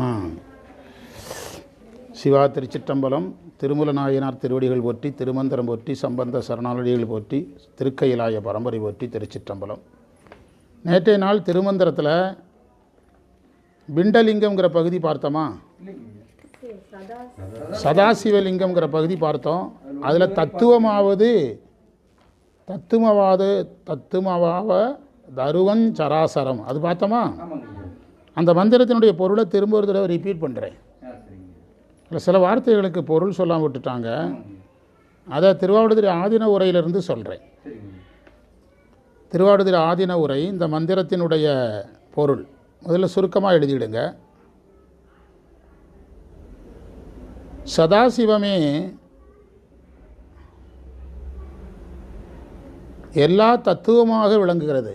ஆ. சிவா திருச்சிற்றம்பலம் திருமல நாயனார் திருவடிகள் போற்றி திருமந்திரம் போற்றி சம்பந்த சரணாலடிகள் போற்றி திருக்கையிலாய பரம்பரை போற்றி திருச்சிற்றம்பலம். நேற்றைய நாள் திருமந்திரத்தில் பிண்டலிங்கம்ங்கிற பகுதி பார்த்தோமா? சதாசிவலிங்கம்ங்கிற பகுதி பார்த்தோம். அதில் தத்துவமாவது தத்துவவாது தத்துவமாவ தருவன் சராசரம். அது பார்த்தோமா? அந்த மந்திரத்தினுடைய பொருளை திரும்ப ஒரு தடவை ரிப்பீட் பண்ணுறேன் அதில் சில வார்த்தைகளுக்கு பொருள் சொல்லாம விட்டுட்டாங்க. அதை திருவாவடுதுறை ஆதீன உரையிலிருந்து சொல்கிறேன் திருவாவடுதுறை ஆதீன உரை இந்த மந்திரத்தினுடைய பொருள். முதல்ல சுருக்கமாக எழுதிடுங்க. சதாசிவமே எல்லா தத்துவமாக விளங்குகிறது.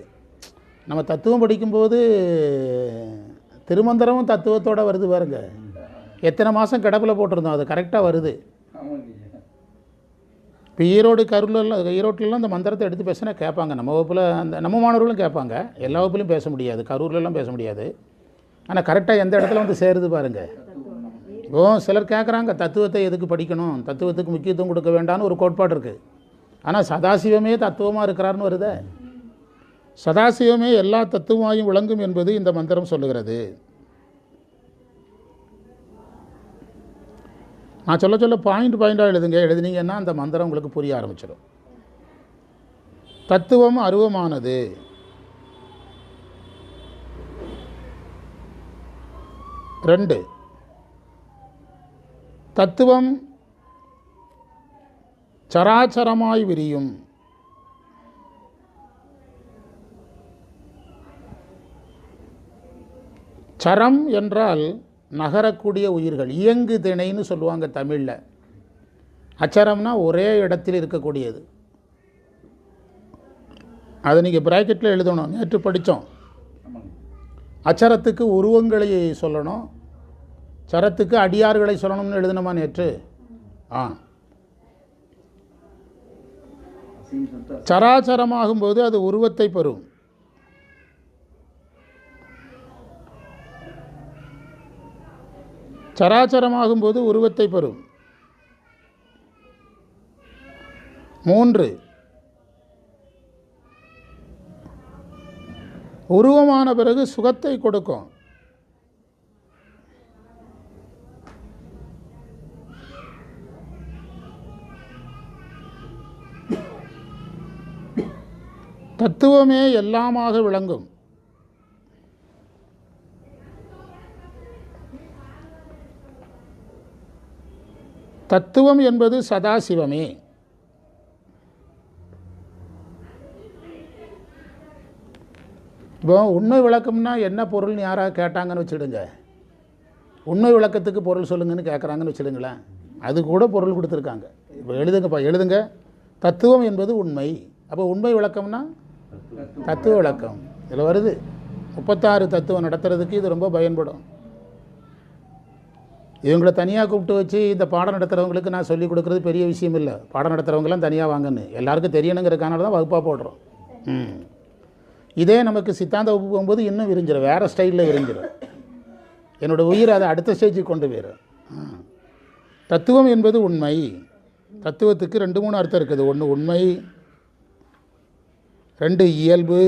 நம்ம தத்துவம் படிக்கும்போது திருமந்திரமும் தத்துவத்தோட வருது பாருங்க. எத்தனை மாதம் கிடப்பில் போட்டிருந்தோம் அது கரெக்டாக வருது. இப்போ ஈரோடு கருளெல்லாம் ஈரோட்டிலலாம் இந்த மந்திரத்தை எடுத்து பேசினா கேட்பாங்க. நம்ம வகுப்பில் அந்த நம்ம மாணவர்களும் கேட்பாங்க. எல்லா வகுப்புலையும் பேச முடியாது கரூர்லலாம் பேச முடியாது. ஆனால் கரெக்டாக எந்த இடத்துல வந்து சேருது பாருங்கள் இப்போ சிலர் கேட்குறாங்க தத்துவத்தை எதுக்கு படிக்கணும் தத்துவத்துக்கு முக்கியத்துவம் கொடுக்க வேண்டாம்னு ஒரு கோட்பாடு இருக்குது ஆனால் சதாசிவமே தத்துவமாக இருக்கிறாருன்னு வருதே. சதாசிவமே எல்லா தத்துவமாயும் விளங்கும் என்பது இந்த மந்திரம் சொல்லுகிறது. நான் சொல்ல சொல்ல பாயிண்ட் பாயிண்டாக எழுதுங்க. எழுதுனீங்கன்னா அந்த மந்திரம் உங்களுக்கு புரிய ஆரம்பிச்சிடும். தத்துவம் அருவமானது. ரெண்டு. தத்துவம் சராச்சரமாய் விரியும். சரம் என்றால் நகரக்கூடிய உயிர்கள் இயங்கு திணைன்னு சொல்லுவாங்க தமிழில். அச்சரம்னா ஒரே இடத்தில் இருக்கக்கூடியது. அதை நீங்கள் ப்ராக்கெட்டில் எழுதணும். நேற்று படித்தோம். அச்சரத்துக்கு உருவங்களை சொல்லணும். சரத்துக்கு அடியார்களை சொல்லணும்னு எழுதணுமா நேற்று? ஆ. அசிங்க சராச்சரமாகும்போது அது உருவத்தை பெறும். சராச்சரமாகும்போது உருவத்தை பெறும். மூன்று. உருவமான பிறகு சுகத்தை கொடுக்கும். தத்துவமே எல்லாமாக விளங்கும். தத்துவம் என்பது சதாசிவமே. இப்போ உண்மை விளக்கம்னா என்ன பொருள்னு யாராவது கேட்டாங்கன்னு வச்சுடுங்க. உண்மை விளக்கத்துக்கு பொருள் சொல்லுங்கன்னு கேட்குறாங்கன்னு வச்சுடுங்களேன். அது கூட பொருள் கொடுத்துருக்காங்க. இப்போ எழுதுங்கப்பா எழுதுங்க. தத்துவம் என்பது உண்மை. அப்போ உண்மை விளக்கம்னா தத்துவ விளக்கம். இதில் வருது. முப்பத்தாறு தத்துவம் நடத்துறதுக்கு இது ரொம்ப பயன்படும். இவங்களை தனியாக கூப்பிட்டு வச்சு இந்த பாடம் நடத்துகிறவங்களுக்கு நான் சொல்லிக் கொடுக்குறது பெரிய விஷயம் இல்லை. பாடம் நடத்துகிறவங்களாம் தனியாக வாங்கன்னு. எல்லாருக்கும் தெரியணுங்கிறதுக்கான தான் வகுப்பாக போடுறோம். ம். இதே நமக்கு சித்தாந்த வகுப்பு போகும்போது இன்னும் விரிஞ்சிடும் வேறு ஸ்டைலில் விரிஞ்சிடும் என்னோடய உயிர் அதை அடுத்த ஸ்டேஜுக்கு கொண்டு போயிடும் தத்துவம் என்பது உண்மை. தத்துவத்துக்கு ரெண்டு மூணு அர்த்தம் இருக்குது. ஒன்று உண்மை ரெண்டு இயல்பு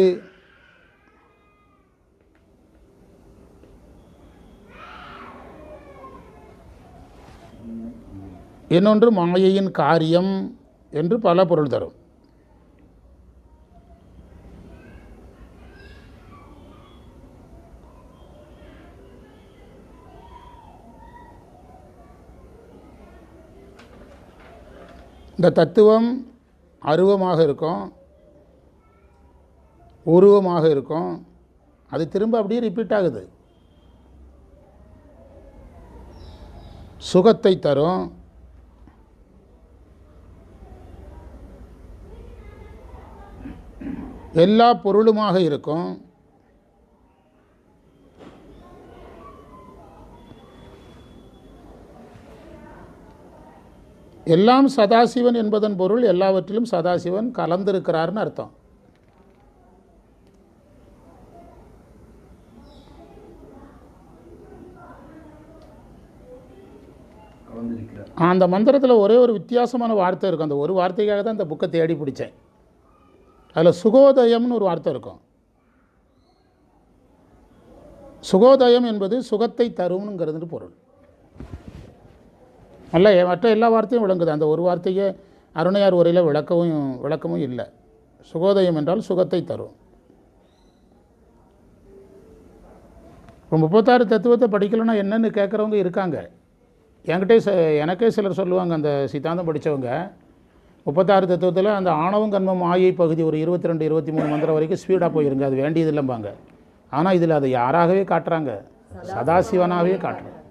இன்னொன்று மாயையின் காரியம் என்று பல பொருள் தரும். இந்த தத்துவம் அருவமாக இருக்கும் உருவமாக இருக்கும். அது திரும்ப அப்படியே ரிப்பீட் ஆகுது. சுகத்தை தரும். எல்லா பொருளுமாக இருக்கும். எல்லாம் சதாசிவன் என்பதன் பொருள் எல்லாவற்றிலும் சதாசிவன் கலந்திருக்கிறார்னு அர்த்தம். அந்த மந்திரத்தில் ஒரே ஒரு வித்தியாசமான வார்த்தை இருக்கும் அந்த ஒரு வார்த்தைக்காக தான் இந்த புக்கை தேடி பிடிச்சேன். அதில் சுகோதயம்னு ஒரு வார்த்தை இருக்கும். சுகோதயம் என்பது சுகத்தை தரும்ங்கிறது பொருள். அல்ல மற்ற எல்லா வார்த்தையும் விளங்குது. அந்த ஒரு வார்த்தையே அருணையார் உரையில் விளக்கவும் விளக்கமும் இல்லை. சுகோதயம் என்றால் சுகத்தை தரும். இப்போ முப்பத்தாறு தத்துவத்தை படிக்கலைன்னா என்னென்னு கேட்குறவங்க இருக்காங்க. என்கிட்டே ச எனக்கே சிலர் சொல்லுவாங்க அந்த சித்தாந்தம் படித்தவங்க முப்பத்தாறு தத்துவத்தில் அந்த ஆணவம் கண்மம் மாயை பகுதி ஒரு இருபத்தி ரெண்டு இருபத்தி மூணு மந்திரம் வரைக்கும் ஸ்பீடாக போயிருங்க. அது வேண்டியது இல்லைம்பாங்க. ஆனால் இதில் அதை யாராகவே காட்டுறாங்க? சதாசிவனாகவே காட்டுறாங்க.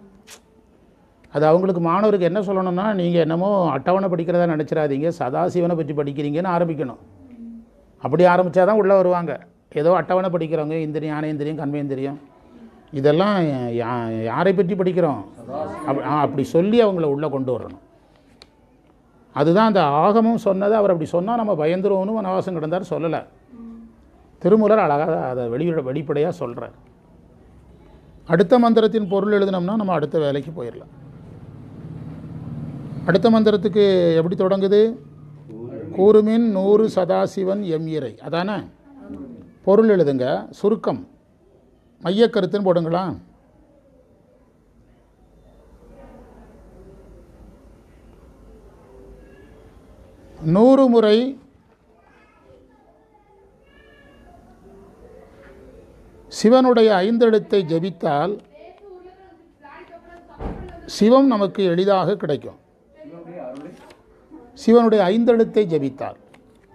அது அவங்களுக்கு மாணவருக்கு என்ன சொல்லணும்னா நீங்கள் என்னமோ அட்டவணை படிக்கிறதா நினச்சிடாதீங்க. சதாசிவனை பற்றி படிக்கிறீங்கன்னு ஆரம்பிக்கணும். அப்படி ஆரம்பித்தா தான் உள்ளே வருவாங்க. ஏதோ அட்டவணை படிக்கிறவங்க இந்திரியம் ஞானேந்திரியம் கண்மேந்திரியம் இதெல்லாம் யா- யாரை பற்றி படிக்கிறோம்? ஆ, அப்படி சொல்லி அவங்கள உள்ளே கொண்டு வரணும். அதுதான் அந்த ஆகமும் சொன்னது அவர் அப்படி சொன்னால் நம்ம பயந்துருவோம்னு வனவாசம் கிடந்தார் சொல்லலை. திருமூலர் அழகாக அதை வெளியிட வெளிப்படையாக சொல்கிறார் அடுத்த மந்திரத்தின் பொருள் எழுதினோம்னா நம்ம அடுத்த வேலைக்கு போயிடலாம் அடுத்த மந்திரத்துக்கு எப்படி தொடங்குது? கூறுமின் நூறு சதாசிவன் எம் இறை. அதானே? பொருள் எழுதுங்க. சுருக்கம். மையக்கருத்துன்னு போடுங்களா நூறு முறை சிவனுடைய ஐந்தெழுத்தை ஜெபித்தால் சிவம் நமக்கு எளிதாக கிடைக்கும். சிவனுடைய ஐந்தெழுத்தை ஜெபித்தால்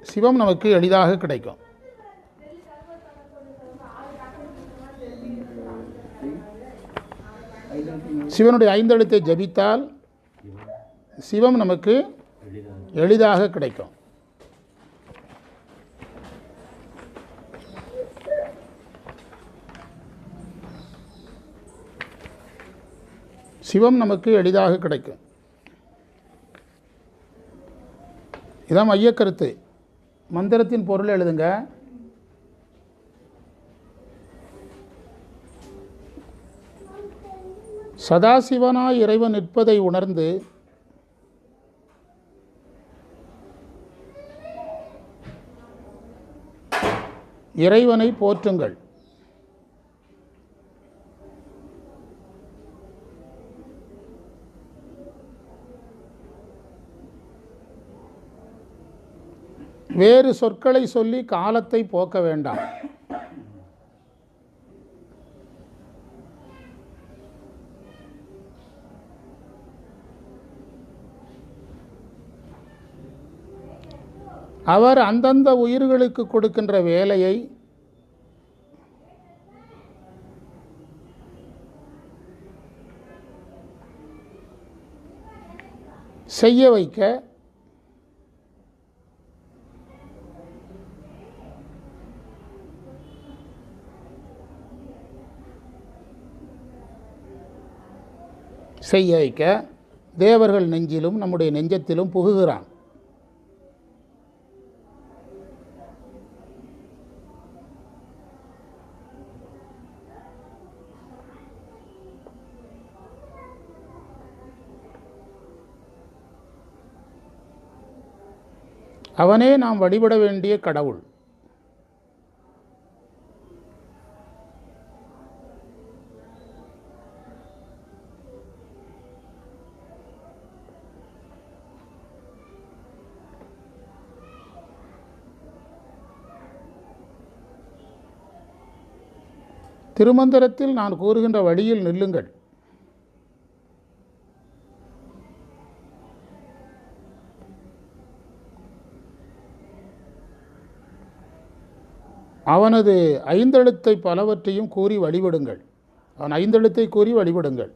சிவம் நமக்கு எளிதாக கிடைக்கும். சிவனுடைய ஐந்தெழுத்தை ஜெபித்தால் சிவம் நமக்கு எளிதாக கிடைக்கும். சிவம் நமக்கு எளிதாக கிடைக்கும். இதான் மையக்கருத்து. மந்திரத்தின் பொருள் எழுதுங்க. சதாசிவனாய் இறைவன் நிற்பதை உணர்ந்து இறைவனை போற்றுங்கள். வேறு சொற்களை சொல்லி காலத்தை போக்க வேண்டாம். அவர் அந்தந்த உயிர்களுக்கு கொடுக்கின்ற வேலையை செய்ய வைக்க செய்ய வைக்க தேவர்கள் நெஞ்சிலும் நம்முடைய நெஞ்சத்திலும் புகுகிறான். அவனே நாம் வழிபட வேண்டிய கடவுள். திருமந்திரத்தில் நான் கூறுகின்ற வழியில் நில்லுங்கள். அவனது ஐந்தெழுத்தை பலவற்றையும் கூறி வழிபடுங்கள். அவன் ஐந்தெழுத்தை கூறி வழிபடுங்கள்.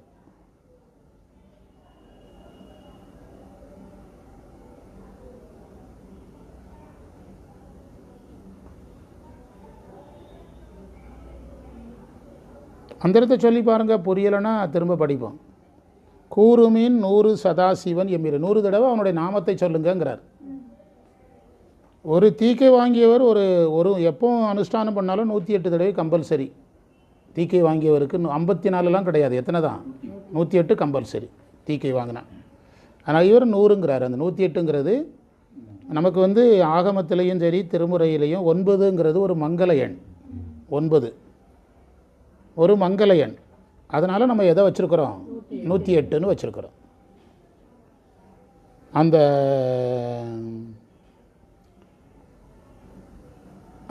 மந்திரத்தை சொல்லி பாருங்க புரியலைன்னா திரும்ப படிப்போம். கூறுமீன் நூறு சதாசிவன் எம்மிரு நூறு தடவை அவனுடைய நாமத்தை சொல்லுங்கங்கிறார். ஒரு தீக்கை வாங்கியவர் ஒரு ஒரு எப்போவும் அனுஷ்டானம் பண்ணாலும் நூற்றி எட்டு தடவை கம்பல்சரி தீக்கை வாங்கியவருக்கு ஐம்பத்தி நாலுலாம் கிடையாது எத்தனை தான்? நூற்றி எட்டு கம்பல்சரி தீக்கை வாங்கினா. ஆனால் இவர் நூறுங்கிறார். அந்த நூற்றி எட்டுங்கிறது நமக்கு வந்து ஆகமத்திலையும் சரி திருமுறையிலையும் ஒன்பதுங்கிறது ஒரு மங்கள எண். ஒன்பது. ஒரு மங்கள எண். அதனால் நம்ம எதை வச்சுருக்குறோம்? நூற்றி எட்டுன்னு வச்சுருக்குறோம். அந்த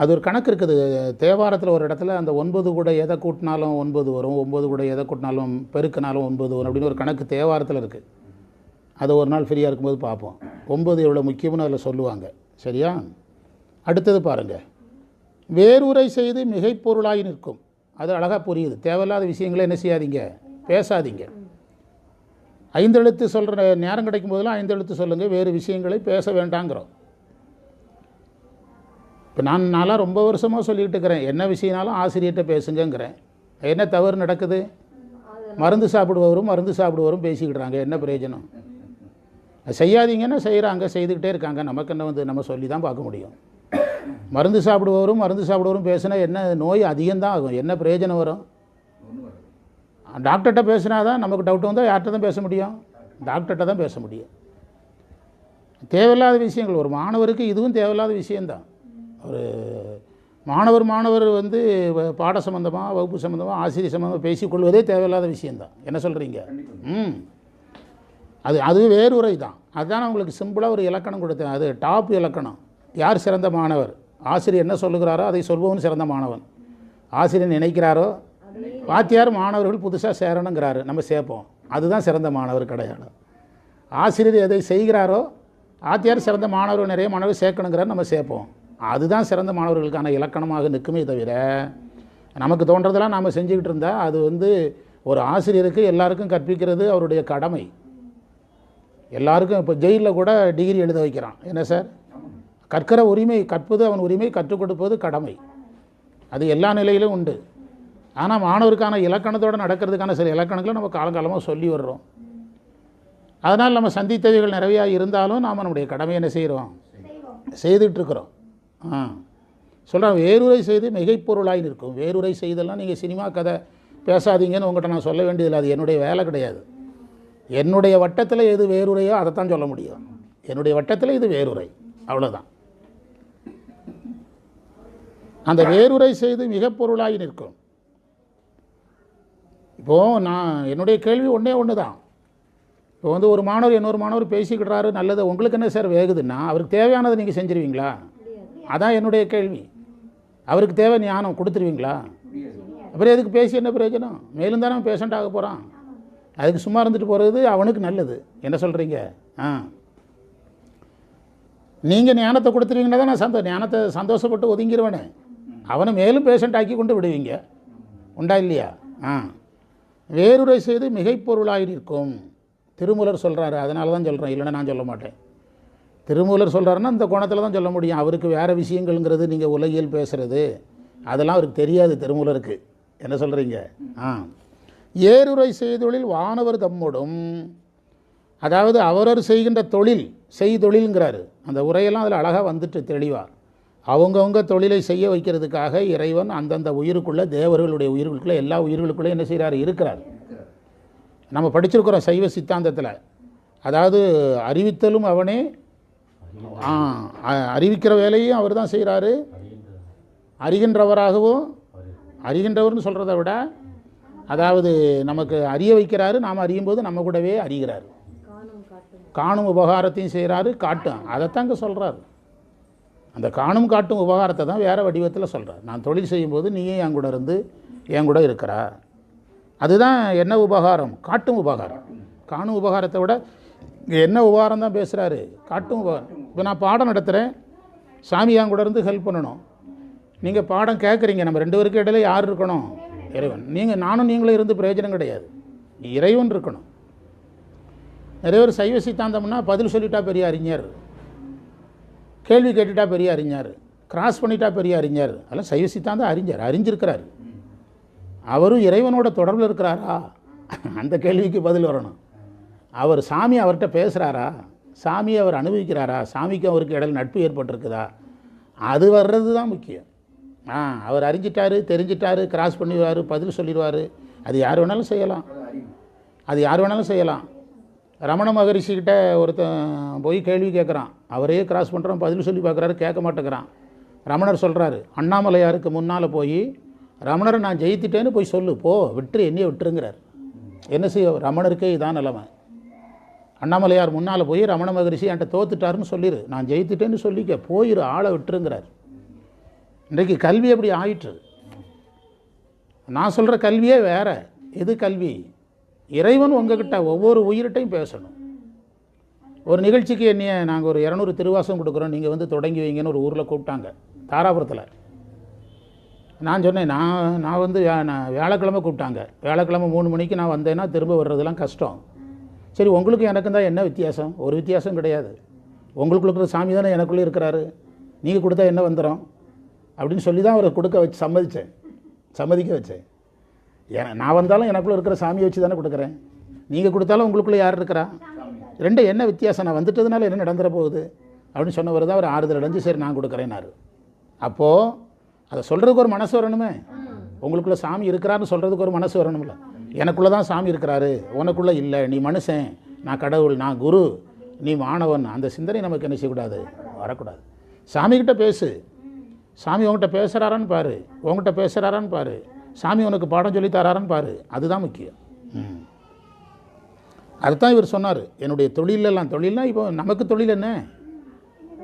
அது ஒரு கணக்கு இருக்குது. தேவாரத்தில் ஒரு இடத்துல அந்த ஒன்பது கூட எதை கூட்டினாலும் ஒன்பது வரும் ஒன்பது கூட எதை கூட்டினாலும் பெருக்கினாலும் ஒன்பது வரும் அப்படின்னு ஒரு கணக்கு தேவாரத்தில் இருக்குது அது ஒரு நாள் ஃப்ரீயாக இருக்கும்போது பார்ப்போம். ஒன்பது எவ்வளோ முக்கியம்னு அதில் சொல்லுவாங்க. சரியா? அடுத்தது பாருங்கள் வேறுரை செய்து மிகைப்பொருளாய் நிற்கும். அது அழகாக புரியுது. தேவையில்லாத விஷயங்களை என்ன செய்யாதீங்க? பேசாதீங்க. ஐந்தெழுத்து சொல்கிற நேரம் கிடைக்கும் போதெல்லாம் ஐந்தெழுத்து சொல்லுங்கள் வேறு விஷயங்களை பேச வேண்டாங்கிறோம். இப்போ நான் நான்லாம் ரொம்ப வருஷமாக சொல்லிக்கிட்டு இருக்கிறேன் என்ன விஷயம்னாலும் ஆசிரியர்கிட்ட பேசுங்கங்கிறேன். என்ன தவறு நடக்குது? மருந்து சாப்பிடுவவரும் மருந்து சாப்பிடுவரும் பேசிக்கிடுறாங்க என்ன பிரயோஜனம்? செய்யாதீங்கன்னா செய்கிறாங்க செய்துக்கிட்டே இருக்காங்க நமக்கு என்ன வந்து நம்ம சொல்லி தான் பார்க்க முடியும். மருந்து சாப்பிடுவவரும் மருந்து சாப்பிடுவரும் பேசினா என்ன நோய் அதிகம்தான் ஆகும் என்ன பிரயோஜனம் வரும்? டாக்டர்கிட்ட பேசினா தான் நமக்கு டவுட் வந்தால் யார்கிட்ட தான் பேச முடியும்? டாக்டர்கிட்ட தான் பேச முடியும். தேவையில்லாத விஷயங்கள் ஒரு மாணவருக்கு இதுவும் தேவையில்லாத விஷயந்தான் ஒரு மாணவர் மாணவர் வந்து பாட சம்மந்தமாக வகுப்பு சம்மந்தமாக ஆசிரியர் சம்மந்தமாக பேசிக்கொள்வதே தேவையில்லாத விஷயந்தான் என்ன சொல்கிறீங்க ம். அது அது வேறுரை தான். அதுதான் உங்களுக்கு சிம்பிளாக ஒரு இலக்கணம் கொடுத்தேன். அது டாப் இலக்கணம். யார் சிறந்த மாணவர்? ஆசிரியர் என்ன சொல்லுகிறாரோ அதை சொல்பவன் சிறந்த மாணவன். ஆசிரியர் நினைக்கிறாரோ? வாத்தியார் மாணவர்கள் புதுசாக சேரணுங்கிறாரு. நம்ம சேர்ப்போம். அதுதான் சிறந்த மாணவர் கிடையாது ஆசிரியர் எதை செய்கிறாரோ ஆத்தியார் சிறந்த மாணவர்கள் நிறைய மாணவர் சேர்க்கணுங்கிறார் நம்ம சேர்ப்போம். அதுதான் சிறந்த மாணவர்களுக்கான இலக்கணமாக நிற்குமே தவிர நமக்கு தோன்றதெல்லாம் நாம் செஞ்சுக்கிட்டு இருந்தால் அது வந்து ஒரு ஆசிரியருக்கு எல்லாருக்கும் கற்பிக்கிறது அவருடைய கடமை. எல்லாருக்கும் இப்போ ஜெயிலில் கூட டிகிரி எழுத வைக்கிறான். என்ன சார்? கற்கிற உரிமை கற்பது அவன் உரிமை கற்றுக் கொடுப்பது கடமை. அது எல்லா நிலையிலும் உண்டு. ஆனால் மாணவருக்கான இலக்கணத்தோடு நடக்கிறதுக்கான சில இலக்கணங்களை நம்ம காலங்காலமாக சொல்லி வர்றோம். அதனால் நம்ம சந்தித்தவைகள் நிறையா இருந்தாலும் நாம் நம்முடைய கடமை என்ன செய்கிறோம் செய்துட்ருக்குறோம் ஆ. சொல்கிறேன் வேறுரை செய்து மிகைப்பொருளாய் நிற்கும். வேறுரை செய்தெல்லாம் நீங்கள் சினிமா கதை பேசாதீங்கன்னு உங்கள்கிட்ட நான் சொல்ல வேண்டியதில்லை. அது என்னுடைய வேலை கிடையாது. என்னுடைய வட்டத்தில் எது வேறுரையோ அதைத்தான் சொல்ல முடியும். என்னுடைய வட்டத்தில் இது வேறுரை. அவ்வளோதான் அந்த வேறுரை செய்து மிகப்பொருளாய் நிற்கும். இப்போது நான் என்னுடைய கேள்வி ஒன்றே ஒன்று தான் இப்போ வந்து ஒரு மாணவர் இன்னொரு மாணவர் பேசிக்கிட்டாரு நல்லது. உங்களுக்கு என்ன சார் வேகுதுன்னா அவருக்கு தேவையானதை நீங்கள் செஞ்சுருவீங்களா? அதான் என்னுடைய கேள்வி. அவருக்கு தேவை ஞானம் கொடுத்துருவீங்களா? அப்புறம் எதுக்கு பேசி என்ன பிரயோஜனம்? மேலும் தானே பேஷண்ட் ஆக போகிறான் அதுக்கு சும்மா இருந்துட்டு போகிறது அவனுக்கு நல்லது. என்ன சொல்கிறீங்க ஆ. நீங்கள் ஞானத்தை கொடுத்துருவீங்கன்னா தான் நான் சந்தோ ஞானத்தை சந்தோஷப்பட்டு ஒதுங்கிடுவேனே அவனை மேலும் பேஷண்ட் ஆக்கி கொண்டு விடுவீங்க. உண்டா இல்லையா? ஆ. வேறுரை செய்து மிகைப்பொருளாக இருக்கும் திருமூலர் சொல்கிறாரு அதனால தான் சொல்கிறேன் இல்லைன்னா நான் சொல்ல மாட்டேன். திருமூலர் சொல்கிறாருன்னா இந்த கோணத்தில் தான் சொல்ல முடியும். அவருக்கு வேறு விஷயங்கள்ங்கிறது நீங்கள் உலகியல் பேசுகிறது அதெல்லாம் அவருக்கு தெரியாது திருமூலருக்கு. என்ன சொல்கிறீங்க ஆ. ஏறுரை செய்தொழில் வானவர் தம்மோடும் அதாவது அவரவர் செய்கின்ற தொழில் செய்தொழில்ங்கிறாரு. அந்த உரையெல்லாம் அதில் அழகாக வந்துட்டு தெளிவார் அவங்கவுங்க தொழிலை செய்ய வைக்கிறதுக்காக இறைவன் அந்தந்த உயிருக்குள்ளே தேவர்களுடைய உயிர்களுக்குள்ளே எல்லா உயிர்களுக்குள்ளே என்ன செய்கிறார் இருக்கிறார். நம்ம படிச்சிருக்கிறோம் சைவ சித்தாந்தத்தில். அதாவது அறிவித்தலும் அவனே அறிவிக்கிற வேலையும் அவர் தான் செய்கிறாரு. அறிகின்றவராகவும் அறிகின்றவர்னு சொல்கிறத விட அதாவது நமக்கு அறிய வைக்கிறாரு நாம் அறியும் போது நம்ம கூடவே அறிகிறார். காணும் உபகாரத்தையும் செய்கிறாரு காட்டும். அதைத்தாங்க சொல்கிறார் சொல்கிறாரு அந்த காணும் காட்டும் உபகாரத்தை தான் வேறு வடிவத்தில் சொல்கிறார் நான் தொழில் செய்யும்போது நீயும் என் கூட இருந்து என் கூட இருக்கிறா அதுதான் என்ன உபகாரம்? காட்டும் உபகாரம். காணும் உபகாரத்தை விட இங்கே என்ன உபகாரம் தான் பேசுகிறாரு காட்டும் உபகாரம். இப்போ நான் பாடம் நடத்துகிறேன் சாமி என் கூட இருந்து ஹெல்ப் பண்ணணும். நீங்கள் பாடம் கேட்குறீங்க நம்ம ரெண்டு பேருக்கு இடையில யார் இருக்கணும்? இறைவன். நீங்கள் நானும் நீங்களும் இருந்து பிரயோஜனம் கிடையாது. இறைவன் இருக்கணும். நிறைய பேர் சைவ சித்தாந்தம்னா பதில் சொல்லிட்டா பெரிய அறிஞர். கேள்வி கேட்டுட்டா பெரிய அறிஞர். கிராஸ் பண்ணிட்டா பெரிய அறிஞர். அதெல்லாம் சைவ சித்தாந்தம் அறிஞர் அறிஞ்சிருக்கிறார். அவரும் இறைவனோட தொடர்பில் இருக்கிறாரா? அந்த கேள்விக்கு பதில் வரணும். அவர் சாமி அவர்கிட்ட பேசுகிறாரா சாமி அவர் அனுபவிக்கிறாரா? சாமிக்கு அவருக்கு இடையில் நட்பு ஏற்பட்டிருக்குதா? அது வர்றது தான் முக்கியம். ஆ அவர் அறிஞ்சிட்டாரு தெரிஞ்சிட்டாரு கிராஸ் பண்ணிடுவார் பதில் சொல்லிடுவார். அது யார் வேணாலும் செய்யலாம். அது யார் வேணாலும் செய்யலாம். ரமண மகரிஷிக்கிட்ட ஒருத்தன் போய் கேள்வி கேட்குறான் அவரே கிராஸ் பண்ணுறான் பதில் சொல்லி பார்க்குறாரு கேட்க மாட்டேங்கிறான். ரமணர் சொல்கிறாரு அண்ணாமலையாருக்கு முன்னால் போய் ரமணரை நான் ஜெயித்துட்டேன்னு போய் சொல்லு போ விட்டுரு என்னையே விட்டுருங்கிறார். என்ன செய்ய ரமணருக்கே இதான் நிலைமை. அண்ணாமலையார் முன்னால் போய் ரமண மகரிஷி என்கிட்ட தோத்துட்டாருன்னு சொல்லிடு நான் ஜெயித்துட்டேன்னு சொல்லிக்க. போயிரு ஆளை விட்டுருங்கிறார். இன்றைக்கு கல்வி அப்படி ஆயிற்று. நான் சொல்கிற கல்வியே வேற. எது கல்வி? இறைவன் உங்ககிட்ட ஒவ்வொரு உயிர்கிட்டையும் பேசணும். ஒரு நிகழ்ச்சிக்கு என்னைய நாங்கள் ஒரு இரநூறு திருவாசம் கொடுக்குறோம். நீங்கள் வந்து தொடங்கி வைங்கன்னு ஒரு ஊரில் கூப்பிட்டாங்க. தாராபுரத்தில். நான் சொன்னேன் நான் நான் வந்து நான் வியாழக்கிழமை கூப்பிட்டாங்க. வியாழக்கிழமை மூணு மணிக்கு நான் வந்தேன்னா திரும்ப வர்றதெல்லாம் கஷ்டம். சரி உங்களுக்கும் எனக்கும் தான் என்ன வித்தியாசம்? ஒரு வித்தியாசம் கிடையாது. உங்களுக்குள்ள இருக்கிற சாமி தானே எனக்குள்ளே இருக்கிறாரு. நீங்கள் கொடுத்தா என்ன வந்துடும் அப்படின்னு சொல்லி தான் அவரை கொடுக்க வச்சு சம்மதித்தேன் சம்மதிக்க வச்சேன். ஏன் நான் வந்தாலும் எனக்குள்ளே இருக்கிற சாமியை வச்சு தானே கொடுக்குறேன். நீங்கள் கொடுத்தாலும் உங்களுக்குள்ளே யார் இருக்கிறா? ரெண்டு என்ன வித்தியாசம்? நான் வந்துட்டதுனால என்ன நடந்துட போகுது? அப்படின்னு சொன்னவர் தான் அவர் ஆறுதல் அடைஞ்சு சரி நான் கொடுக்குறேன்னாரு. அப்போது அதை சொல்கிறதுக்கு ஒரு மனசு வரணுமே. உங்களுக்குள்ளே சாமி இருக்கிறாருன்னு சொல்கிறதுக்கு ஒரு மனசு வரணும்ல. எனக்குள்ளே தான் சாமி இருக்கிறாரு. உனக்குள்ளே இல்லை. நீ மனுஷன். நான் கடவுள். நான் குரு. நீ மாணவன். அந்த சிந்தனை நமக்கு என்ன செய்யக்கூடாது? வரக்கூடாது. சாமிக்கிட்ட பேசு. சாமி உங்ககிட்ட பேசுகிறாரான்னு பாரு. உங்ககிட்ட பேசுகிறாரான்னு பாரு. சாமி உனக்கு பாடம் சொல்லி தராரான்னு பாரு. அதுதான் முக்கியம். ம். அதுதான் இவர் சொன்னார். என்னுடைய தொழிலெல்லாம் தொழில்னா இப்போ நமக்கு தொழில் என்ன?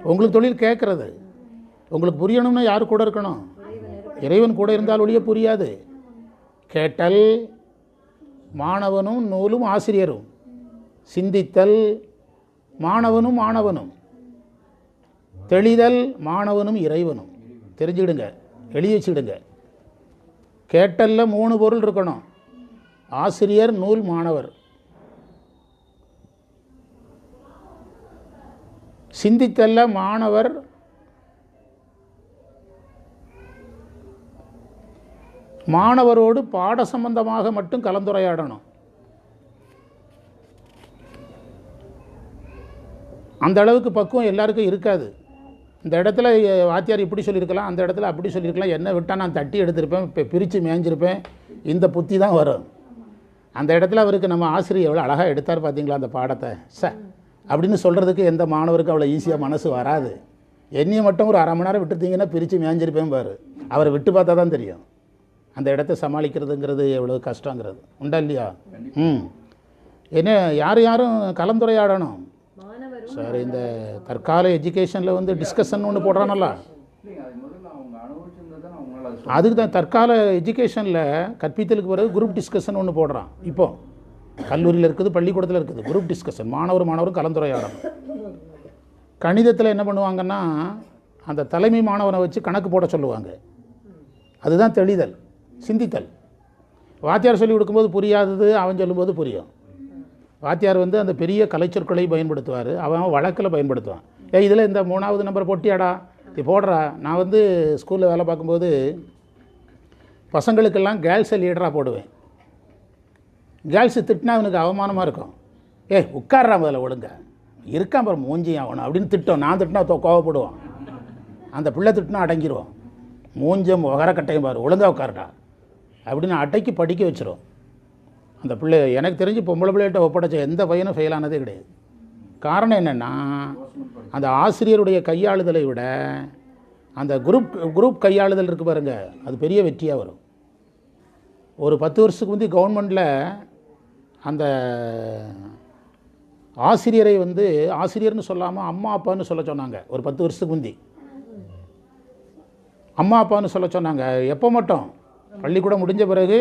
உங்களுக்கு தொழில் கேட்குறது. உங்களுக்கு புரியணும்னா யார் கூட இருக்கணும்? இறைவன் கூட இருந்தால் ஒழிய புரியாது. கேட்டல் மாணவனும் நூலும் ஆசிரியரும். சிந்தித்தல் மாணவனும் மாணவனும். தெளிதல் மாணவனும் இறைவனும். தெரிஞ்சுக்கிடுங்க எழுதி வச்சுடுங்க கேட்டல்ல மூணு பொருள் இருக்கணும். ஆசிரியர் நூல் மாணவர். சிந்தித்தல்ல மாணவர் மாணவரோடு பாட சம்பந்தமாக மட்டும் கலந்துரையாடணும். அந்த அளவுக்கு பக்குவம் எல்லாருக்கும் இருக்காது. இந்த இடத்துல வாத்தியார் இப்படி சொல்லியிருக்கலாம் அந்த இடத்துல அப்படி சொல்லியிருக்கலாம் என்ன விட்டால் நான் தட்டி எடுத்திருப்பேன் இப்போ பிரித்து மேய்ஞ்சிருப்பேன் இந்த புத்தி தான் வரும். அந்த இடத்துல அவருக்கு நம்ம ஆசிரியர் எவ்வளோ அழகாக எடுத்தார் பார்த்தீங்களா அந்த பாடத்தை? ச அப்படின்னு சொல்கிறதுக்கு எந்த மாணவருக்கும் அவ்வளோ ஈஸியாக மனசு வராது. என்னையை மட்டும் ஒரு அரை மணி நேரம் விட்டுருந்தீங்கன்னா பிரித்து மேய்ஞ்சிருப்பேன் பாரு. அவரை விட்டு பார்த்தா தான் தெரியும். அந்த இடத்த சமாளிக்கிறதுங்கிறது எவ்வளோ கஷ்டங்கிறது. உண்டா இல்லையா? ம். என்ன யார் யாரும் கலந்துரையாடணும்? சார் இந்த தற்கால எஜுகேஷனில் வந்து டிஸ்கஷன் ஒன்று போடுறானல்ல? அதுக்கு தான் தற்கால எஜுகேஷனில் கற்பித்தலுக்கு பிறகு குரூப் டிஸ்கஷன் ஒன்று போடுறான். இப்போ கல்லூரியில் இருக்குது பள்ளிக்கூடத்தில் இருக்குது குரூப் டிஸ்கஷன் மாணவர் மாணவர் கலந்துரையாடணும். கணிதத்தில் என்ன பண்ணுவாங்கன்னா அந்த தலைமை மாணவனை வச்சு கணக்கு போட சொல்லுவாங்க. அதுதான் தெளிதல். சிந்தித்தல். வாத்தியார் சொல்லி கொடுக்கும்போது புரியாதது அவன் சொல்லும்போது புரியும். வாத்தியார் வந்து அந்த பெரிய கலைச்சொற்களை பயன்படுத்துவார் அவன் வழக்கில் பயன்படுத்துவான். ஏ இதில் இந்த மூணாவது நம்பர் போட்டியாடா இது போடுறா. நான் வந்து ஸ்கூலில் வேலை பார்க்கும்போது பசங்களுக்கெல்லாம் கேர்ள்ஸை லீடராக போடுவேன். கேர்ள்ஸு திட்டினா அவனுக்கு அவமானமாக இருக்கும். ஏ உட்கார்றா முதல்ல ஒழுங்க. இருக்கான் பாரு மூஞ்சி ஆகணும் அப்படின்னு திட்டம். நான் திட்டினா கோவப்படுவான். அந்த பிள்ளை திட்டினா அடங்கிடுவான் மூஞ்சம் கட்டையும் பாரு ஒழுங்காக உட்காருடா. அப்படின்னு அட்டைக்கு படிக்க வச்சிரும். அந்த பிள்ளை எனக்கு தெரிஞ்சு பொம்பளை பிள்ளைகிட்ட ஒப்படைச்ச எந்த பையனும் ஃபெயில் ஆனதே கிடையாது. காரணம் என்னென்னா அந்த ஆசிரியருடைய கையாளுதலை விட அந்த குரூப் குரூப் கையாளுதல் இருக்குது பாருங்க அது பெரிய வெற்றியாக வரும். ஒரு பத்து வருஷத்துக்கு முந்தி கவர்மெண்ட்டில் அந்த ஆசிரியரை வந்து ஆசிரியர்னு சொல்லாமல் அம்மா அப்பான்னு சொல்ல சொன்னாங்க ஒரு பத்து வருஷத்துக்கு முந்தி. அம்மா அப்பான்னு சொல்ல சொன்னாங்க எப்போ மட்டும்? பள்ளிக்கூடம் முடிஞ்ச பிறகு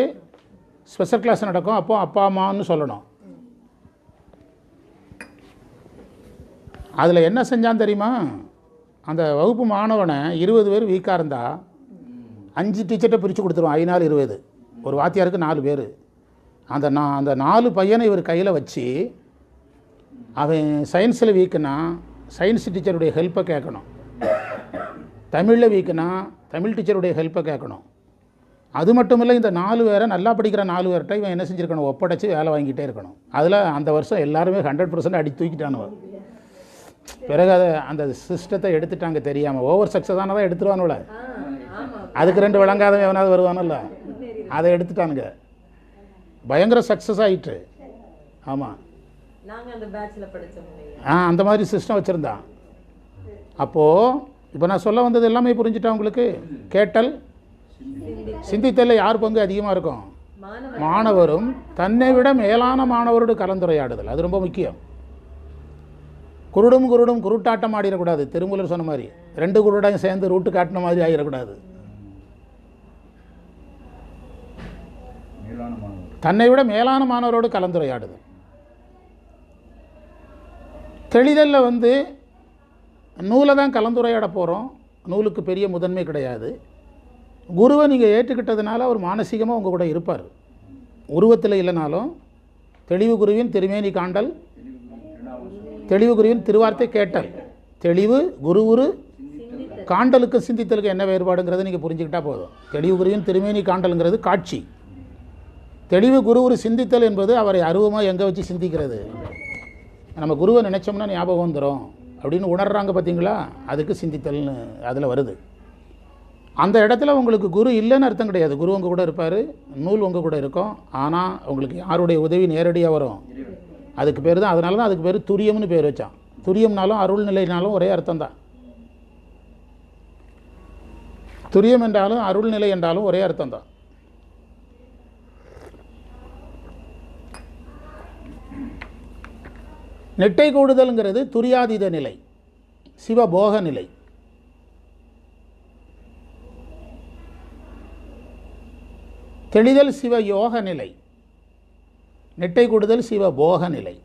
ஸ்பெஷல் கிளாஸ் நடக்கும். அப்போ அப்பா அம்மான்னு சொல்லணும். அதில் என்ன செஞ்சான் தெரியுமா? அந்த வகுப்பு மாணவனை இருபது பேர் வீக்காக இருந்தால் அஞ்சு டீச்சர்கிட்ட பிரித்து கொடுத்துருவோம் ஐநாள் இருபது. ஒரு வாத்தியாருக்கு நாலு பேர். அந்த நான் அந்த நாலு பையனை இவர் கையில் வச்சு அவன் சயின்ஸில் வீக்குனா சயின்ஸ் டீச்சருடைய ஹெல்ப்பை கேட்கணும். தமிழில் வீக்குனா தமிழ் டீச்சருடைய ஹெல்ப்பை கேட்கணும். அது மட்டும் இல்லை இந்த நாலு பேரை நல்லா படிக்கிற நாலு பேர்கிட்ட இவன் என்ன செஞ்சுருக்கணும்? ஒப்படைச்சு வேலை வாங்கிட்டே இருக்கணும். அதில் அந்த வருஷம் எல்லாருமே ஹண்ட்ரட் பர்சன்ட் அடி தூக்கிட்டானுவ. பிறகு அதை அந்த சிஸ்டத்தை எடுத்துட்டாங்க தெரியாமல் ஓவர் சக்ஸஸ் ஆனதான் எடுத்துருவானுல அதுக்கு ரெண்டு விளங்காதவன் எவனாவது வருவானல்ல? அதை எடுத்துட்டானுங்க. பயங்கர சக்ஸஸ் ஆயிட்டு. ஆமாம் ஆ அந்த மாதிரி சிஸ்டம் வச்சுருந்தான். அப்போது இப்போ நான் சொல்ல வந்தது எல்லாமே புரிஞ்சுட்டா உங்களுக்கு? கேட்டல் சிந்தித்தலில் யார் பங்கு அதிகமாக இருக்கும்? மாணவர் மாணவரும் தன்னை விட மேலான மாணவரோடு கலந்துரையாடுதல். அது ரொம்ப முக்கியம். குருடும் குருடும் குருட்டாட்டம் ஆடிடக்கூடாது. திருமூலர் சொன்ன மாதிரி. ரெண்டு குருடையும் சேர்ந்து ரூட்டு காட்டின மாதிரி ஆகிடக்கூடாது. தன்னை விட மேலான மாணவரோடு கலந்துரையாடுதல். தெளிதலில் வந்து நூலை தான் கலந்துரையாட போகிறோம் நூலுக்கு பெரிய முதன்மை கிடையாது. குருவை நீங்கள் ஏற்றுக்கிட்டதுனால அவர் மானசீகமாக உங்கள் கூட இருப்பார். உருவத்தில் இல்லைனாலும் தெளிவு குருவின் திருமேனி காண்டல் தெளிவு குருவின் திருவார்த்தை கேட்டல் தெளிவு குருவுரு காண்டலுக்கு சிந்தித்தலுக்கு என்ன வேறுபாடுங்கிறத நீங்கள் புரிஞ்சுக்கிட்டா போதும். தெளிவு குருவின் திருமேனி காண்டலுங்கிறது காட்சி. தெளிவு குருவுரு சிந்தித்தல் என்பது அவரை அருவமாக எங்கே வச்சு சிந்திக்கிறது? நம்ம குருவை நினைச்சோம்னா ஞாபகம் வந்துடும் அப்படின்னு உணர்றாங்க பார்த்தீங்களா அதுக்கு சிந்தித்தல்னு அதில் வருது. அந்த இடத்துல உங்களுக்கு குரு இல்லைன்னு அர்த்தம் கிடையாது. குரு உங்கள் கூட இருப்பார் நூல் உங்கள் கூட இருக்கும். ஆனால் உங்களுக்கு யாருடைய உதவி நேரடியாக வரும்? அதுக்கு பேர் தான் அதனால தான் அதுக்கு பேர் துரியம்னு பேர் வச்சான். துரியம்னாலும் அருள் நிலைனாலும் ஒரே அர்த்தம் தான். துரியம் என்றாலும் அருள் நிலை என்றாலும் ஒரே அர்த்தம் தான். நெட்டை கூடுதல்ங்கிறது துரியாதீத நிலை சிவபோக நிலை. தெளிதல் சிவ யோக நிலை. நெட்டை கூடுதல் சிவ போக நிலை.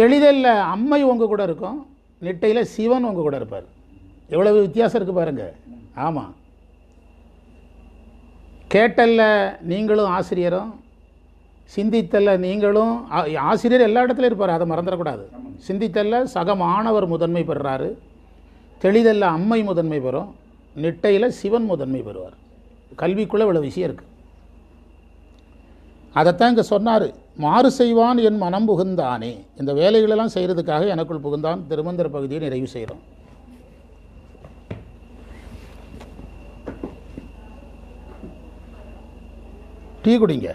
தெளிதலில் அம்மை உங்கள் கூட இருக்கும் நெட்டையில் சிவன் உங்கள் கூட இருப்பார். எவ்வளவு வித்தியாசம் இருக்குது பாருங்க. ஆமாம் கேட்டல்ல நீங்களும் ஆசிரியரும் சிந்தித்தல்ல நீங்களும் ஆசிரியர் எல்லா இடத்துலையும் இருப்பார் அதை மறந்துடக்கூடாது. சிந்தித்தல்ல சக மாணவர் முதன்மை பெறுறாரு தெளிதல்ல அம்மை முதன்மை பெறும். நிட்டையில் சிவன் முதன்மை பெறுவார். கல்விக்குள்ளே இவ்வளோ விஷயம் இருக்குது அதைத்தான் இங்கே சொன்னார் மாறு செய்வான் என் மனம் புகுந்தானே. இந்த வேலைகளெல்லாம் செய்கிறதுக்காக எனக்குள் புகுந்தான் திருமந்திர பகுதியை நிறைவு செய்கிறோம் டீ குடிங்க.